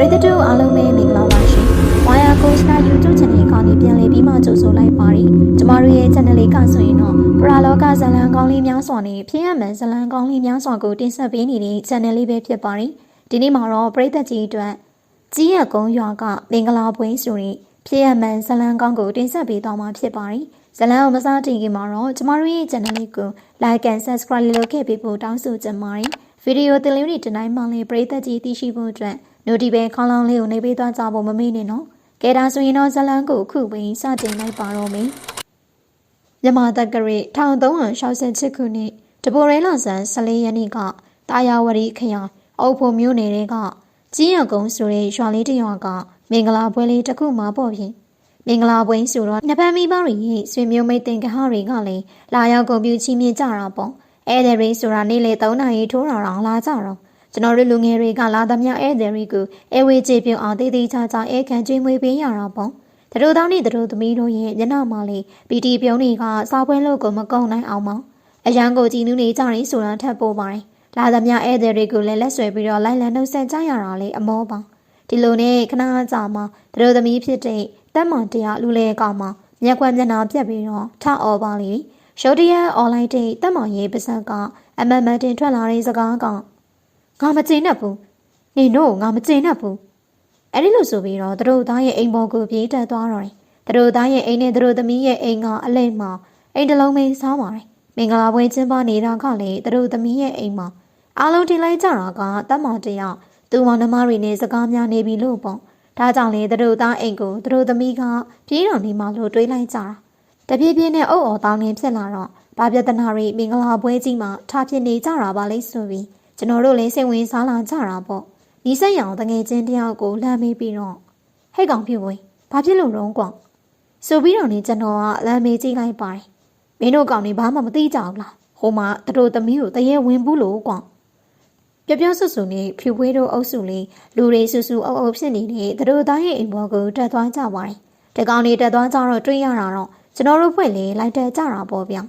ရိသတ်တို့အားလုံးပဲမင်္ဂလာပါရှင်။ Wire Coach က YouTube Channel ကနေပြန်လည်ပြီးမှကြိုဆိုလိုက်ပါရီ။ကျမတို့ရဲ့ channel လေးကဆိုရင်တော့ပရာလောကဇလံကောင်းလေးများစွာနဲ့ဖြစ်ရမှန်ဇလံကောင်းလေးများစွာကိုတင်ဆက်ပေးနေတဲ့ channel လေးပဲဖြစ်ပါရီ။ဒီနေ့မှာတော့ပရိသတ်ကြီးအတွက်ကြီးရကုန်းရွာကမင်္ဂလာပွဲဆိုရင်ဖြစ်ရမှန်ဇလံကောင်းကိုတင်ဆက်ပေးသွားမှာဖြစ်ပါရီ။ဇလံကိုမစားတင်ခင်မှာတော့ကျမတို့ရဲ့ channel လေးကို like and subscribe လုပ်ခဲ့ပေးဖို့တောင်းဆိုချင်ပါတယ်။ဗီဒီယိုတင်လေးတွေတနိုင်မှလည်းပရိသတ်ကြီးသိရှိဖို့အတွက် နိုတီဘဲခေါင်းလောင်းလေးကိုနေပေးသွားကြဖို့မမေ့နဲ့နော်။ကဲဒါဆိုရင်တော့ဇလန်းကိုအခုပင်စတင်လိုက်ပါတော့မယ်။မြမတက္ကရီ1368ခုနှစ်တပိုရဲလာဆန်14ရက်နေ့ကတာယာဝရီခရိုင်အုပ်ဖို့မျိုးနယ်ကကြီးရကုန်းဆိုတဲ့ရွာလေးတစ်ရွာကမင်္ဂလာပွဲလေးတစ်ခုမှာပေါ့ဖြင့်မင်္ဂလာပွဲဆိုတော့နှစ်ဖက်မိဘတွေရဲ့ဆွေမျိုးမိတ်တင်ကဟတွေကလည်းလာရောက်ကုန်ပြူချီးမြှင့်ကြတာပေါ့။ဧည့်သည်တွေဆိုတာနေ့လေ3နာရီထိုးတာတော့လာကြတော့ ကျွန်တော်တို့လူငယ်တွေကလာသမျှဧည့်သည်တွေကိုအဲဝေးကြည့်ပြုံအောင်တည်တည်ချာချာအဲခံကျွေးမွေးပေးရတာပေါ့။သူတို့တောင်းနေသူတို့သမီးတို့ရဲ့ညနာမလေးပီတီပြုံးတွေကစားပွဲလို့ကိုမကုံနိုင်အောင်မ။အရန်ကိုကြည်နူးနေကြရင်ဆိုတာထပ်ပို့ပါတယ်။လာသမျှဧည့်သည်တွေကိုလည်းလက်ဆွဲပြီးတော့လိုက်လံနှုတ်ဆက်ကြရတာလေအမောပါ။ဒီလိုနဲ့ခဏကြာမှသူတို့သမီးဖြစ်တဲ့တက်မန်တရားလူလေကောင်မှမျက်ကွက်မျက်နှာပြက်ပြီးတော့ထအော်ပါလေ။ရုတ်တရက်အွန်လိုင်းတဲ့တက်မန်ရေးပါစက်ကအမတ်မတ်တင်ထွက်လာတဲ့စကားကငါ မကျေနပ်ဘူး။နေတို့ငါမကျေနပ်ဘူး။အဲ့ဒီလိုဆိုပြီးတော့သူတို့သားရဲ့အိမ်ပေါ်ကိုပြေးတက်သွားတော့တယ်။သူတို့သားရဲ့အိမ်နဲ့သူတို့သမီးရဲ့အိမ်ကအလိမ့်မှာအိမ်တစ်လုံးမင်းစားပါတယ်။မင်္ဂလာပွဲကျင်းပနေတာကလည်းသူတို့သမီးရဲ့အိမ်မှာအားလုံးတင်လိုက်ကြတာကတက်မတယောက်သူ့မောင်နှမတွေနဲ့စကားများနေပြီလို့ပေါ့။ဒါကြောင့်လေသူတို့သားအိမ်ကိုသူတို့သမီးကပြေးတော်နေမှလို့တွေးလိုက်ကြတာ။တပြေးပြေးနဲ့အုပ်အော်တောင်းနေဖြစ်လာတော့ဘာပြဿနာတွေမင်္ဂလာပွဲကြီးမှာထားဖြစ်နေကြတာပါလိမ့်ဆိုပြီး ကျွန်တော်တို့လည်းစိတ်ဝင်စားလာကြတာပေါ့ဒီဆက်ရောင်တငယ်ချင်းတယောက်ကိုလှမ်းမေးပြီးတော့ဟဲ့ကောင်ဖြစ်ဝင်ဘာဖြစ်လို့လုံးကွာဆိုပြီးတော့နေကျွန်တော်ကလမ်းမေးကြည့်လိုက်ပါတယ်မင်းတို့ကောင်တွေဘာမှမသိကြဘူးလားဟိုမှာတတို့သမီးကိုတရေဝင်ဘူးလို့ကွာပြပြဆွဆွနဲ့ဖြူပွေးတို့အုပ်စုလေးလူတွေဆူဆူအုပ်အုပ်ဖြစ်နေတဲ့တတို့သားရဲ့အိမ်ဘောကိုတက်သွားကြပါတယ်တကောင်တွေတက်သွားကြတော့တွေးရတာတော့ကျွန်တော်တို့ဖွဲ့လေလိုက်တက်ကြတာပေါ့ဗျာ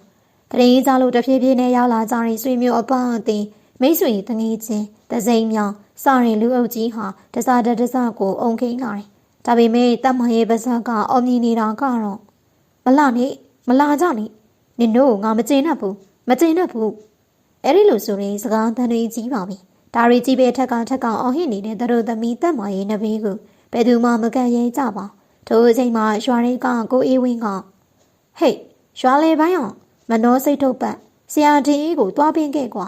တရင်ကြလို့တဖြည်းဖြည်းနဲ့ရောက်လာကြတဲ့ဆွေမျိုးအပအသင်း မိတ်ဆွေတငယ်ချင်းတစိမ့်မြောင်စရင်လူအုပ်ကြီးဟာတစားတတစကိုအုံခိန်လာတယ်။ဒါပေမဲ့တတ်မရဲ့ပါဇက်ကအော်မြင်နေတာကတော့မလာနဲ့မလာကြနဲ့နင်တို့ငါမကျင်တတ်ဘူးမကျင်တတ်ဘူးအဲ့ဒီလိုဆိုရင်စကားတန်တွေကြီးပါပြီ။ဒါရီကြီးပဲထက်ကထက်ကအော်ဟစ်နေတဲ့သူတို့သမီးတတ်မရဲ့နဘေးကိုဘယ်သူမှမကန်ရဲကြပါ။ထိုအချိန်မှာရွာရိတ်ကကိုအေးဝင်းကဟေးရွာလေပိုင်းအောင်မနှောစိတ်ထုတ်ပတ်ဆရာတင်အေးကိုတွားပင်းခဲ့ကွာ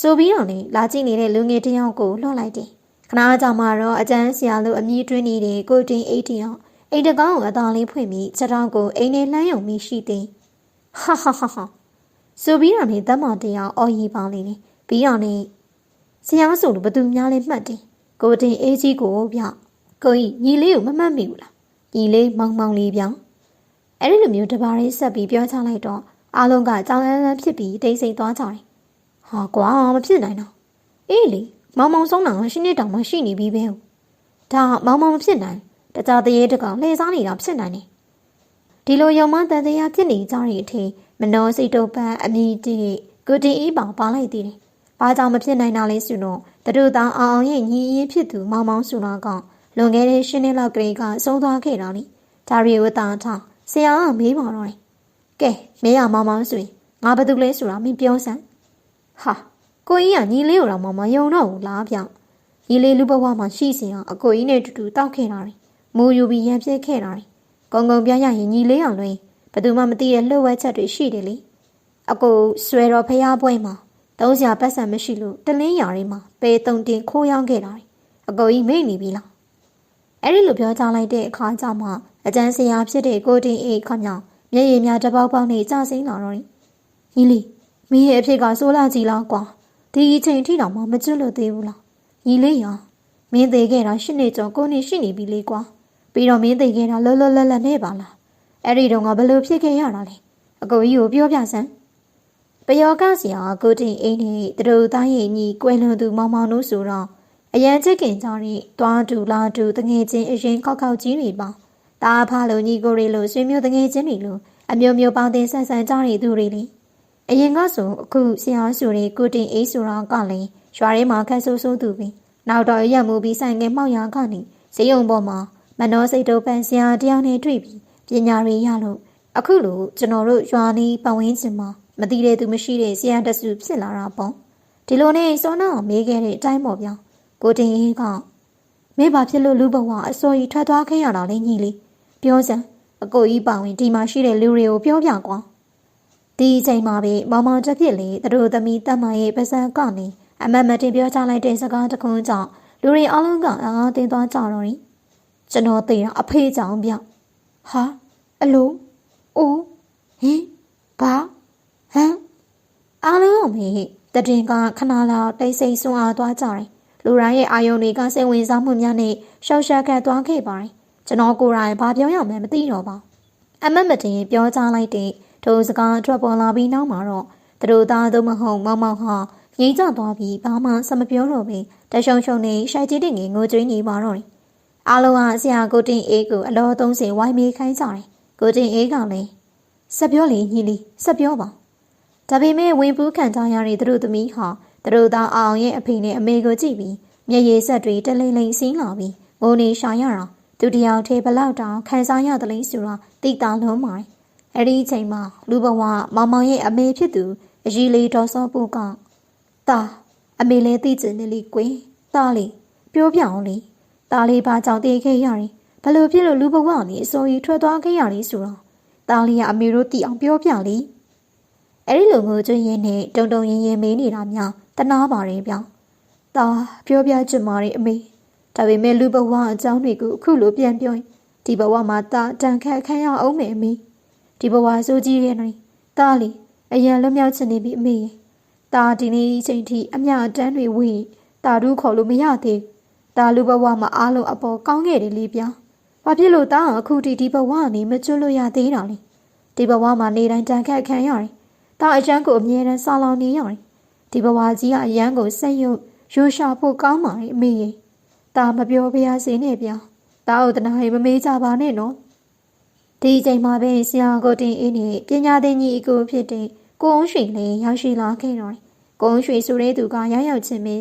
ဆိုပြီးတော့လေလာကြည့်နေတဲ့လူငယ်တယောက်ကိုလှော့လိုက်တယ်ခဏကြာမှတော့အကျန်းဆရာလိုအမြည်တွင်းနေတဲ့ကိုတင်အိတ်တယောက်အိတ်တကောင်းကိုအသာလေးဖွင့်ပြီးချက်တောင်းကိုအိမ်နဲ့လှမ်းယုံပြီးရှိသည်ဟာဟာဟာဟာဆိုပြီးတော့နေတမတယောက်အော်ရီပေါင်းလေးပြီးတော့နေဆရာဆိုလို့ဘသူများလဲမှတ်တယ်ကိုတင်အေးကြီးကိုပြကိုကြီးညီလေးကိုမမှတ်မိဘူးလားညီလေးမောင်မောင်လေးပြောင်းအဲ့ဒီလိုမျိုးတပါးလေးဆက်ပြီးပြောချလိုက်တော့အားလုံးကကြောင်လန်းလန်းဖြစ်ပြီးတိတ်ဆိတ်သွားကြတယ် ဟာကွာမဖြစ်နိုင်တော့အေးလေမောင်မောင်ဆုံးတာရှင်းနေတောင်မှရှိနေပြီပဲဒါမောင်မောင်မဖြစ်နိုင်တကြတရေတကောင်လှည့်စားနေတာဖြစ်နိုင်တယ်ဒီလိုယုံမတန်တရားဖြစ်နေကြတဲ့အထိမနှောစိတ်တုပ်ပန်းအမိတိကိုတင်အေးပေါပါလိုက်သေးတယ်ဘာကြောင့်မဖြစ်နိုင်တာလဲဆိုတော့တတို့သားအောင်အောင်ရဲ့ညီရင်းဖြစ်သူမောင်မောင်ဆိုတာကလွန်ခဲ့တဲ့ရှင်းနှစ်လောက်ကလေးကဆုံးသွားခဲ့တာလေဒါရီဝတာထားဆရာကမေးပါတော့တယ်ကဲမင်းရမောင်မောင်ဆိုရင်ငါဘာတူလဲဆိုတာမင်းပြောစမ်း ဟာကိုကြီးကညီလေးကိုတော့မမယုံတော့ဘူးလားဗျညီလေးလူဘဝမှာရှိစင်အောင်အကိုကြီးနဲ့တူတူတောက်ခဲ့တာတယ်မူယူပြီးရံပြဲခဲ့တာတယ်ဂုံဂုံပြရရင်ညီလေးအောင်လွင်ဘယ်သူမှမသိတဲ့လှုပ်ဝဲချက်တွေရှိတယ်လေအကိုဆွဲတော်ဖျားပွဲမှာသုံးစရာပတ်စံမရှိလို့တလင်းရာတွေမှာပေတုံတင်ခိုးရောက်ခဲ့တာအကိုကြီးမိတ်နေပြီလားအဲ့ဒီလိုပြောကြလိုက်တဲ့အခါကျမှအကျန်းစရာဖြစ်တဲ့ကိုတင်အေးခမြောင်မျက်ရည်များတပေါက်ပေါက်နဲ့ကြာစိမ့်လာတော့ညီလေး မင်းရဲ့အဖြစ်ကစိုးလာကြည့်လားကွာဒီအချိန်ထိတော့မှမကျွတ်လို့သေးဘူးလားညီလေးရမင်းသေးခဲ့တာရှစ်နှစ်ကျော်ကိုနှစ်ရှိနေပြီလေကွာပြီးတော့မင်းသေးခဲ့တာလောလောလတ်လတ်နဲ့ပါလားအဲ့ဒီတော့ငါဘယ်လိုဖြစ်ခဲ့ရတာလဲအကိုကြီးကိုပြောပြစမ်းပယောကဆရာကိုတင်အိန်းနဲ့တတို့သားရဲ့ညီကွယ်လွန်သူမောင်မောင်တို့ဆိုတော့အရန်ချစ်ခင်ကြတဲ့တွားတူလာတူတငယ်ချင်းအရင်ခောက်ခောက်ကြီးတွေပါတားဖားလိုညီကိုတွေလိုဆွေမျိုးတငယ်ချင်းတွေလိုအမျိုးမျိုးပေါင်းတင်ဆန်းဆန်းကြတဲ့သူတွေလေ အရင်ကဆိုအခုဆရာဆိုတဲ့ကိုတင်အေးဆိုတာကလည်းရွာထဲမှာခက်ဆိုးဆိုးသူပဲနောက်တော့ရက်မှုပြီးဆိုင်ငယ်မှောက်ရာကနေဇေယုံပေါ်မှာမနောစိတ်တို့ပန်ဆရာတယောက်နဲ့တွေ့ပြီးပညာရရလို့အခုလိုကျွန်တော်တို့ရွာနီးပတ်ဝန်းကျင်မှာမတိတဲ့သူမရှိတဲ့ဆရာတဆူဖြစ်လာတာပေါ့ဒီလိုနဲ့စောနာမေးခဲ့တဲ့အတိုင်းပေါ့ဗျာကိုတင်ရင်ကမေးပါဖြစ်လို့လူဘဝအစိုးရထွက်သွားခဲ့ရတာလေညီလေးပြောစမ်းအကိုကြီးပါဝင်ဒီမှာရှိတဲ့လူတွေကိုပြောပြကွာ ဒီအချိန်မှာပဲမောင်မောင်တစ်ဖြစ်လေသူတို့သမီးတက်မရဲ့ပါစံကနေအမတ်မတင်ပြောချလိုက်တဲ့စကားတစ်ခုကြောင့်လူတွေအလုံးကအားအတင်းသွားကြတော့တယ်ကျွန်တော်သိတာအဖေကြောင့်ဗျဟာအလိုအိုးဟင်ဘာဟမ်အားလုံးမေတတင်ကခဏလောက်တိတ်ဆိတ်ဆွမ်းအားသွားကြတယ်လူတိုင်းရဲ့အာယုံတွေကစိတ်ဝင်စားမှုများနဲ့ရှောက်ရှက်ခတ်သွားခဲ့ပါတယ်ကျွန်တော်ကိုယ်တိုင်ဘာပြောရမှန်းမသိတော့ပါအမတ်မတင်ပြောကြားလိုက်တဲ့ ထိုစကားထွက်ပေါ်လာပြီးနောက်မှာတော့သူတို့သားသို့မဟုတ်မောင်မောင်ဟာငိမ့်ကျသွားပြီးဘာမှစမပြောတော့ဘဲတရှုံရှုံနဲ့ရှိုက်ကြီးတင်ငယ်ငိုကြွေးနေပါတော့တယ်အားလုံးကဆရာကိုတင်အေးကိုအလောသုံးစင်ဝိုင်းမေးခိုင်းကြတယ်ကိုတင်အေးကလည်းဆက်ပြောလေညီလေးဆက်ပြောပါဒါပေမဲ့ဝင်ပူးခံကြရတဲ့သူတို့သမီးဟာသူတို့သားအောင်ရဲ့အဖေနဲ့အမေကိုကြည့်ပြီးမျက်ရည်ဆက်တွေတလိမ့်လိမ့်စီးလာပြီးငိုနေရှာရတာသူတယောက်ထဲဘလောက်တောင်ခံစားရတယ်လဲဆိုတာသိတာလုံးပါတယ် အဲ့ဒီအချိန်မှာလူဘဝမောင်မောင်ရဲ့အမေဖြစ်သူအကြီးလေးတော်စောပူကတာအမေလည်းသိချင်တယ်လေကွယ်တားလေပြောပြအောင်လေတားလေးဘာကြောင့်တည်ခဲ့ရတယ်ဘလို့ဖြစ်လို့လူဘဝကနေအစိုးရထွက်သွားခဲ့ရလဲဆိုတော့တားလေးကအမေတို့သိအောင်ပြောပြလေအဲ့ဒီလိုမျိုးကျွင်းရင်းနဲ့တုံတုံရင်ရင်မေးနေတာများတနာပါတယ်ဗျ။တာပြောပြချင်ပါတယ်အမေ။ဒါပေမဲ့လူဘဝအကြောင်းတွေကိုအခုလိုပြန်ပြောရင်ဒီဘဝမှာတာတန်ခတ်ခံရအောင်မယ်အမေ။ ဒီဘဝဆိုကြီးရဲ့နေတာလေအရင်လွတ်မြောက်ချင်နေပြီအမေ။တာဒီနေ့အချိန်ထိအမြအတန်းတွေဝင်တာတို့ခေါ်လို့မရသေးဘူး။တာလူဘဝမှာအားလုံးအပေါ်ကောင်းခဲ့တယ်လေဗျာ။ဘာဖြစ်လို့တာအခုဒီဒီဘဝကနေမကျွတ်လို့ရသေးတာလဲ။ဒီဘဝမှာနေတိုင်းတန်ခတ်ခံရတယ်။တာအချမ်းကိုအမြဲတမ်းစာလောင်နေရတယ်။ဒီဘဝကြီးကအရန်ကိုဆက်ရုပ်ရိုးရှာဖို့ကောင်းပါရဲ့အမေရဲ့။တာမပြောပြရစေနဲ့ဗျာ။တာဥဒနာရေမမေးကြပါနဲ့နော်။ ဒီအချိန်မှာပဲဆရာကိုတင်အင်းနဲ့ပညာသင်ကြီးအကိုဖြစ်တဲ့ကိုအောင်ရွှေလည်းရောက်ရှိလာခဲ့တော့တယ်။ကိုအောင်ရွှေဆိုတဲ့သူကရောက်ရောက်ချင်းပဲ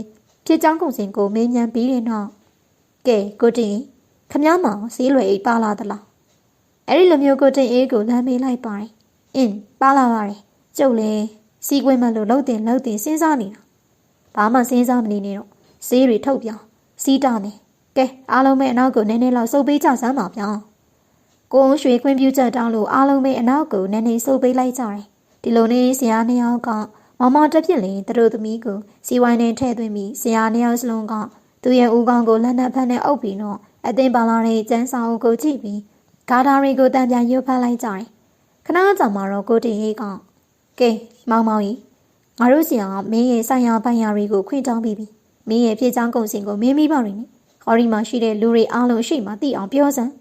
ဖြစ်ကြောင်းကုန်စင်ကိုမေးမြန်းပြီးတဲ့နောက်ကဲကိုတင်ခမည်းမောင်စီးလွယ်အိတ်ပါလာသလား။အဲ့ဒီလိုမျိုးကိုတင်အေးကိုလမ်းမေးလိုက်ပါတယ်။အင်းပါလာပါတယ်။ကျုပ်လည်းစီးကွင်းမလို့လှုပ်တင်လှုပ်တင်စဉ်းစားနေတာဘာမှစဉ်းစားမနေနဲ့တော့ဆေးတွေထုတ်ပြောင်းစီးတာနေကဲအားလုံးပဲအနောက်ကိုနည်းနည်းလောက်စုပ်ပေးကြစမ်းပါဗျာ ကိုအောင်ရွှေခွင့်ပြုချက်တောင်းလို့အားလုံးပဲအနောက်ကိုနည်းနည်းစုပ်ပေးလိုက်ကြတယ်ဒီလိုနဲ့ဆရာနှစ်ယောက်ကမမတက်ပြစ်လင်သူတို့သမီးကိုစီဝိုင်းနဲ့ထည့်သွင်းပြီးဆရာနှစ်ယောက်စလုံးကသူရဲ့ဦးခေါင်းကိုလက်နက်ဖက်နဲ့အုပ်ပြီးတော့အသင်ပါလာတဲ့ကျန်းဆောင်ကိုကြည့်ပြီးဂါတာတွေကိုတန်ပြန်ရွတ်ဖတ်လိုက်ကြတယ်ခဏကြာမှတော့ကိုတင်ရေးကကဲမောင်မောင်ကြီးငါတို့စီကမင်းရဲ့ဆိုင်ရာပိုင်ရာတွေကိုခွင့်တောင်းပြီးပြီမင်းရဲ့ဖြည့်ချောင်းကုန်စင်ကိုမင်းမိပါရင်းနဲ့ဟော်ရီမှာရှိတဲ့လူတွေအားလုံးရှိမှသိအောင်ပြောစမ်း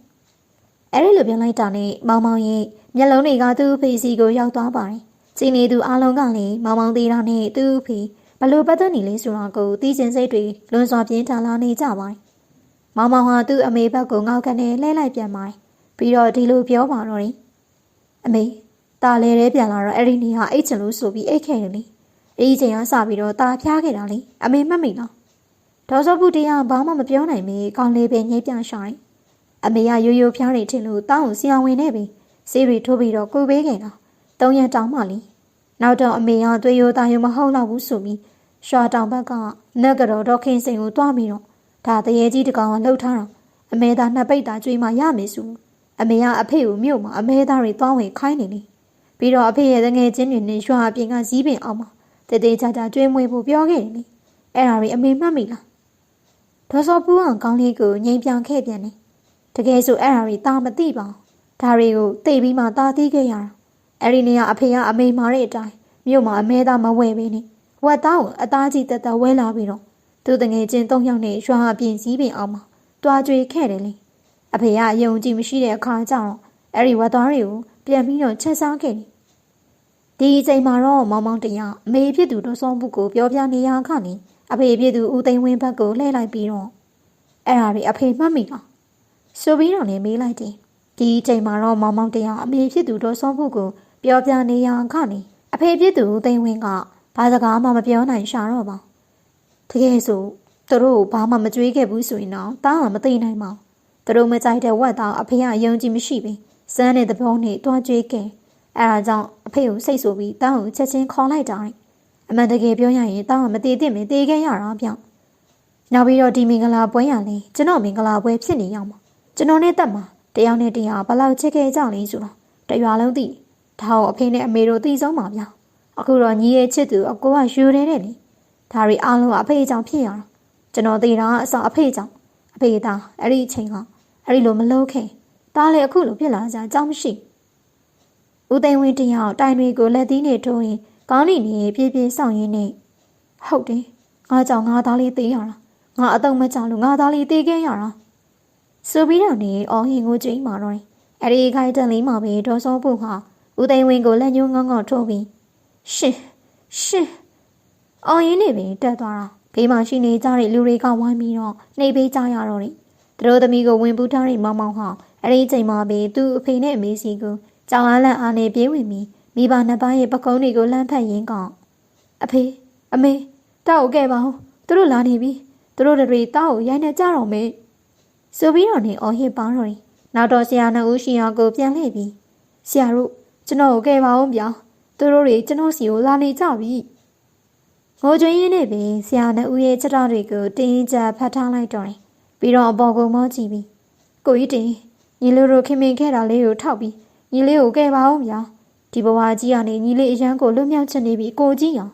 အဲ့ဒီလိုပြောလိုက်တာနဲ့မောင်မောင်ရဲ့မျက်လုံးတွေကသူ့ဖေစီကိုရောက်သွားပါတယ်ချိန်နေသူအားလုံးကလည်းမောင်မောင်သေးတာနဲ့သူ့ဖေဘလို့ပတ်သက်နေလဲဆိုတာကိုသိချင်စိတ်တွေလွန်စွာပြင်းထန်လာနေကြပါတယ်မောင်မောင်ဟာသူ့အမေဘက်ကိုငေါက်ကနေလှဲလိုက်ပြန်ပါတယ်ပြီးတော့ဒီလိုပြောပါတော့တယ်အမေตาလဲတဲ့ပြန်လာတော့အဲ့ဒီနေဟာအိတ်ချင်လို့ဆိုပြီးအိတ်ခဲ့တယ်လေအဲဒီချိန်ကစပြီးတော့ตาဖျားခဲ့တာလေအမေမှတ်မိလားဒေါ်စောဖူတရားဘာမှမပြောနိုင်မီကောင်းလေးပဲညှိပြရှာတယ် အမေကရိုးရိုးဖျားနေထင်လို့တောင်းကိုဆရာဝန်နဲ့ပဲဆေးတွေထိုးပြီးတော့ကိုပေးခဲ့တာသုံးရတောင်းမှလीနောက်တော့အမေကသွေးရိုးသားရိုးမဟုတ်တော့ဘူးဆိုပြီးရွှာတောင်ဘက်ကနက်ကတော့ဒေါခင်စိန်ကိုတွားပြီးတော့ဒါတရေကြီးတကောင်ကလှုပ်ထားတာအမေသားနှစ်ပိတ်သားကျွေးမှရမယ်ဆိုအမေကအဖေကိုမြို့မှာအမေသားတွေတွားဝင်ခိုင်းနေလေပြီးတော့အဖေရဲ့တငယ်ချင်းတွေနဲ့ရွာအပြင်ကဇီးပင်အောင်မှာတည်တည်ချာချာကျွေးမွေးဖို့ပြောခဲ့တယ်လေအဲ့ဒါတွေအမေမှတ်မိလားဒေါ်စောပူအောင်ကောင်းလေးကိုငိမ်ပြန်ခဲ့ပြန်တယ် တကယ်ဆိုအဲ့ဒါတွေตาမသိပါဘူးဒါတွေကိုသိပြီးမှตาသိခဲ့ရတာအဲ့ဒီနေ့ကအဖေကအမေမာတဲ့အတိုင်းမြို့မှာအမဲသားမဝဲပဲနေဝက်သားကိုအသားကြီးတက်တက်ဝဲလာပြီးတော့သူတငယ်ချင်း၃ယောက်နဲ့ရွာအပြင်စည်းပင်အောင်မှာတွားကြွေခဲ့တယ်လေအဖေကအယုံကြည်မရှိတဲ့အခါကျတော့အဲ့ဒီဝက်သားတွေကိုပြန်ပြီးတော့ချက်စားခဲ့တယ်ဒီအချိန်မှာတော့မောင်မောင်တရအမေဖြစ်သူတို့စောမှုကိုပြောပြနေရခနဲ့အဖေဖြစ်သူဦးသိန်းဝင်းဘက်ကိုလှည့်လိုက်ပြီးတော့အဲ့ဒါတွေအဖေမှတ်မိလား ဆိုပြီးတော့လည်းမေးလိုက်တယ်ဒီအချိန်မှာတော့မောင်မောင်တရအမေဖြစ်သူတို့စောမှုကိုပြောပြနေရခနဲ့အဖေဖြစ်သူဦးသိန်းဝင်းကဘာစကားမှမပြောနိုင်ရှာတော့ပါတကယ်ဆိုသူတို့ကိုဘာမှမကြွေးခဲ့ဘူးဆိုရင်တော့တားကမသိနိုင်ပါဘူးသူတို့မကြိုက်တဲ့ဝက်သားအဖေကယုံကြည်မရှိဘူးစမ်းတဲ့သဘောနဲ့တွားကြွေးခဲ့အဲဒါကြောင့်အဖေကိုစိတ်ဆိုပြီးတားကိုချက်ချင်းခေါ်လိုက်တာအမှန်တကယ်ပြောရရင်တားကမတည်သင့်မတည်ခဲ့ရတာပြောင်းနောက်ပြီးတော့ဒီမင်္ဂလာပွဲရလဲကျွန်တော်မင်္ဂလာပွဲဖြစ်နေရမှာ ကျွန်တော်နဲ့တက်မှာတယောက်နဲ့တယောက်ဘလောက်ချစ်ခဲ့ကြလဲဆိုတော့တရွာလုံးသိဒါကိုအဖေနဲ့အမေတို့သိဆုံးပါဗျာအခုတော့ညီရဲ့ချစ်သူအကိုကယူရဲတယ်လေဒါရီအားလုံးကအဖေကြောင့်ဖြစ်ရတာကျွန်တော်သိတာအစအဖေကြောင့်အဖေသားအဲ့ဒီအချိန်ကအဲ့ဒီလိုမလုပ်ခဲ့ဒါလည်းအခုလိုဖြစ်လာကြအကြောင်းမရှိဦးသိန်းဝင်းတယောက်တိုင်တွေကိုလက်သီးနဲ့ထိုးရင်ကောင်းလိနေပြေးပြေးဆောင်ရင်းနဲ့ဟုတ်တယ်ငါကြောင့်ငါသားလေးသိရတာငါအတော့မကြောက်လို့ငါသားလေးသိခဲ့ရတာ ဆိုပြီးတော့နေအော်ဟင်ကိုကြိမ်းမာတော့တယ်အဲ့ဒီခိုင်တန်လေးမှာပဲဒေါ်စောဖို့ဟာဦးသိန်းဝင်းကိုလက်ညှိုးငေါငေါထိုးပြီးရှင်ရှင်အောင်ရင်နေပင်တက်သွားတာဘေးမှာရှိနေကြတဲ့လူတွေကဝိုင်းပြီးတော့နှိပ်ပေးကြရတော့တယ်သူတို့သမီးကိုဝင်ပူးထားတဲ့မောင်မောင်ဟာအဲ့ဒီချိန်မှာပဲသူ့အဖေနဲ့အမေစီကိုကြောင်အားလန့်အားနဲ့ပြေးဝင်ပြီးမိဘနှစ်ပါးရဲ့ပကုံးတွေကိုလှမ်းဖက်ရင်းကအဖေအမေတောက်ခဲ့ပါဦးသူတို့လာနေပြီသူတို့တွေတောက်ကိုရိုက်နေကြတော့မေ ဆိုပြီးတော့နေအော်ဟစ်ပါတော့တယ်နောက်တော့ဆရာနှစ်ဦးရှိအောင်ကိုပြန်လှည့်ပြီးဆရာတို့ကျွန်တော်ကိုကဲပါအောင်ဗျာသူတို့တွေကျွန်တော်စီကိုလာနေကြပြီငိုကြွင်းရင်းနဲ့ပင်ဆရာနှစ်ဦးရဲ့ချက်တော်တွေကိုတင်းရင်ကြဖတ်ထားလိုက်တော့တယ်ပြီးတော့အပေါ်ကိုမောကြည့်ပြီးကိုကြီးတင်ညီလေးတို့ခင်မင်ခဲ့တာလေးကိုထောက်ပြီးညီလေးကိုကဲပါအောင်ဗျာဒီဘဝကြီးကနေညီလေးအရန်ကိုလွတ်မြောက်ချင်နေပြီကိုကြီးအောင်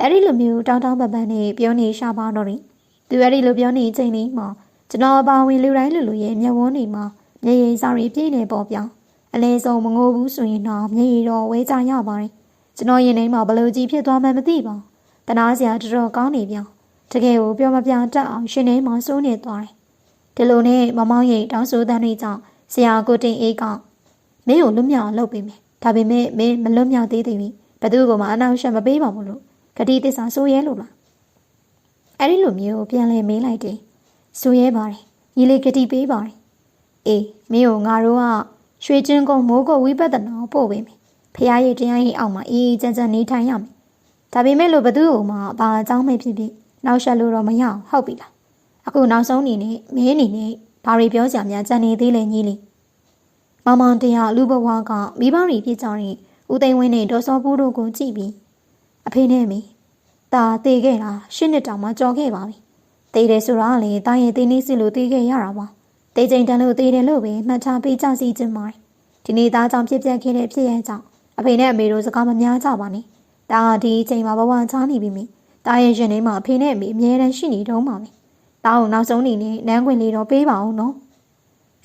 အဲ့ဒီလိုမျိုးတောင်းတောင်းပန်ပန်နဲ့ပြောနေရှာပါတော့တယ်သူအဲ့ဒီလိုပြောနေချိန်လေးမှာ ကျွန်တော်အပါဝင်လူတိုင်းလူလူရဲ့မျက်ဝန်းတွေမှာမျက်ရည်စာတွေပြည့်နေပေါ်ပြောင်းအလဲဆုံးမငိုဘူးဆိုရင်တော့မျက်ရည်တော့ဝဲကြရပါတယ်ကျွန်တော်ရင်ထဲမှာဘလို့ကြီးဖြစ်သွားမှမသိပါဘူးတနာစရာတော်တော်ကောင်းနေပြောင်းတကယ်ကိုပြောမပြတတ်အောင်ရှင်ထဲမှာစိုးနေသွားတယ်ဒီလိုနဲ့မမောင်ရိပ်တောင်းဆိုတဲ့တွေကြောင့်ဆရာကိုတင်အေးကမင်းကိုလွတ်မြောက်အောင်လုပ်ပေးမယ်ဒါပေမဲ့မင်းမလွတ်မြောက်သေးသေးဘူးဘသူကမှအနောက်ရှက်မပေးပါဘူးလို့ဂတိသစ္စာဆိုရဲလို့လားအဲ့ဒီလိုမျိုးပြန်လဲမေးလိုက်တယ် ဆိုရဲပါတယ်ညီလေးဂတိပေးပါတယ်အေးမင်းကိုငါတို့ကရွှေကျင်းကုန်းမိုးကုတ်ဝိပဿနာကိုပို့ပေးမယ်ဖះရဲ့တရားရင်အောက်မှာအေးအေးချမ်းချမ်းနေထိုင်ရမယ်ဒါပေမဲ့လို့ဘသူ့ကိုမှဘာအကြောင်းမဲ့ဖြစ်ဖြစ်နောက်ဆက်လို့တော့မရအောင်ဟုတ်ပြီလားအခုနောက်ဆုံးအနေနဲ့မင်းအနေနဲ့ဘာတွေပြောစရာများကြံနေသေးလဲညီလေးမောင်မောင်တရားလူဘဝကမိဘတွေပြစ်ကြတဲ့ဦးသိန်းဝင်းနဲ့ဒေါ်စောပူးတို့ကိုကြည့်ပြီးအဖေနဲ့မိตาတေခဲ့တာရှစ်နှစ်တောင်မှကြော်ခဲ့ပါပြီ တေတယ်ဆိုတာကလေတာရင်တေးနေစီလို့တေးခဲ့ရတာပါတေးချိန်တန်လို့တေးတယ်လို့ပဲမှတ်ထားပေးကြစီခြင်းပါတယ်ဒီနေ့သားကြောင့်ဖြစ်ပျက်ခဲ့တဲ့ဖြစ်ရကြောင့်အဖေနဲ့အမေတို့စကားမများကြပါနဲ့ဒါကဒီအချိန်မှာဘဝချားနေပြီမိတာရဲ့ရင်ထဲမှာအဖေနဲ့အမေအမြဲတမ်းရှိနေတော့မှာပဲတာကိုနောက်ဆုံးနေနဲ့နန်းခွင်လေးတော့ပေးပါအောင်နော်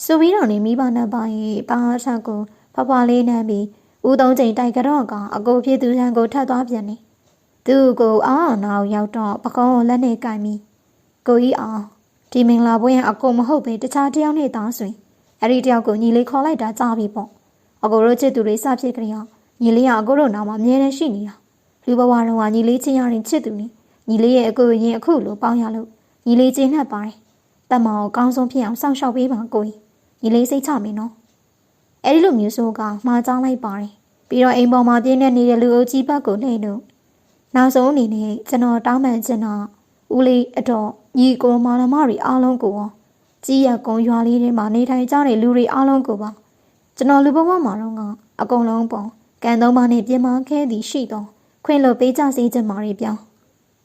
ဆိုပြီးတော့နေမိဘနှစ်ပါးရဲ့ပါထက်ကိုဖဖွားလေးနှမ်းပြီးဦးသုံးချိန်တိုက်ကြတော့ကအကိုဖြစ်သူထံကိုထပ်သွားပြန်နေသူ့ကိုအာနာကိုရောက်တော့ပကုံးကိုလက်နဲ့ကင်ပြီး ကိုကြီးအောင်ဒီမင်္ဂလာပွဲကအကိုမဟုတ်ပဲတခြားတယောက်နဲ့သားဆိုရင်အဲ့ဒီတယောက်ကိုညီလေးခေါ်လိုက်တာကြားပြီပေါ့အကိုတို့ချစ်သူတွေစဖြစ်ကြရောညီလေးကအကိုတို့နောက်မှာအမြဲတမ်းရှိနေတာလူဘဝတော့ကညီလေးချင်းရရင်ချစ်သူနေညီလေးရဲ့အကိုရင်အခုလိုပေါင်းရလို့ညီလေးချင်းနဲ့ပါတယ်တမန်ကိုအကောင်းဆုံးဖြစ်အောင်စောင့်ရှောက်ပေးပါကိုကြီးညီလေးစိတ်ချမင်းနော်အဲ့ဒီလိုမျိုးဆိုကမှားကြောင်းလိုက်ပါတယ်ပြီးတော့အိမ်ပေါ်မှာပြင်းနေနေတဲ့လူအုပ်ကြီးဘက်ကိုလှည့်လို့နောက်ဆုံးအနေနဲ့ကျွန်တော်တောင်းပန်ချင်တော့ဦးလေးအတော် ညီကိုမောင်နှမတွေအားလုံးကိုရောကြီးရကုံရွာလေးထဲမှာနေထိုင်ကြတဲ့လူတွေအားလုံးကိုပါကျွန်တော်လူဘဝမှာတော့ကအကုန်လုံးပုံကံသုံးပါးနဲ့ပြင်မခဲသည်ရှိတော့ခွင့်လွတ်ပေးကြစေချင်ပါရီပြောင်း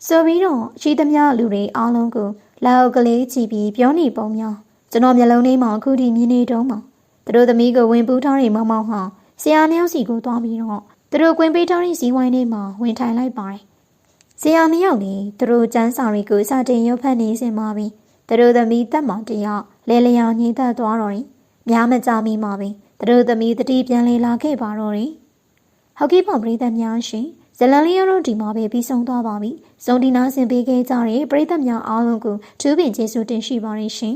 ဆိုပြီးတော့ရှိသမျှလူတွေအားလုံးကိုလာအုပ်ကလေးချီပြီးပြောနေပုံများကျွန်တော်မျက်လုံးထဲမှာအခုထိမြင်နေတုံးမှာသူတို့သမီးကိုဝင်ပူးထားတဲ့မောင်မောင်ဟာဆရာနှစ်ယောက်စီကိုသွားပြီးတော့သူတို့ကွင်းပေးထားတဲ့ဇီဝိုင်းထဲမှာဝင်ထိုင်လိုက်ပါတယ် ဆရာနှစ်ယောက်လည်းသူတို့ကျန်းစာတွေကိုစတင်ရုပ်ဖတ်နေစင်ပါပြီသူတို့သမီးတက်မောင်တယောက်လဲလျောင်ညှိသက်သွားတော့တယ်များမကြမီမှာပဲသူတို့သမီးတတိပြန်လေလာခဲ့ပါတော့တယ်ဟုတ်ကဲ့ပါပရိသတ်များရှင်ဇလန်လေးရတော့ဒီမှာပဲပြီးဆုံးသွားပါပြီ။စုံဒီနာဆင်ပေးခဲ့ကြတဲ့ပရိသတ်များအားလုံးကိုထူးပင်ကျေးဇူးတင်ရှိပါတယ်ရှင်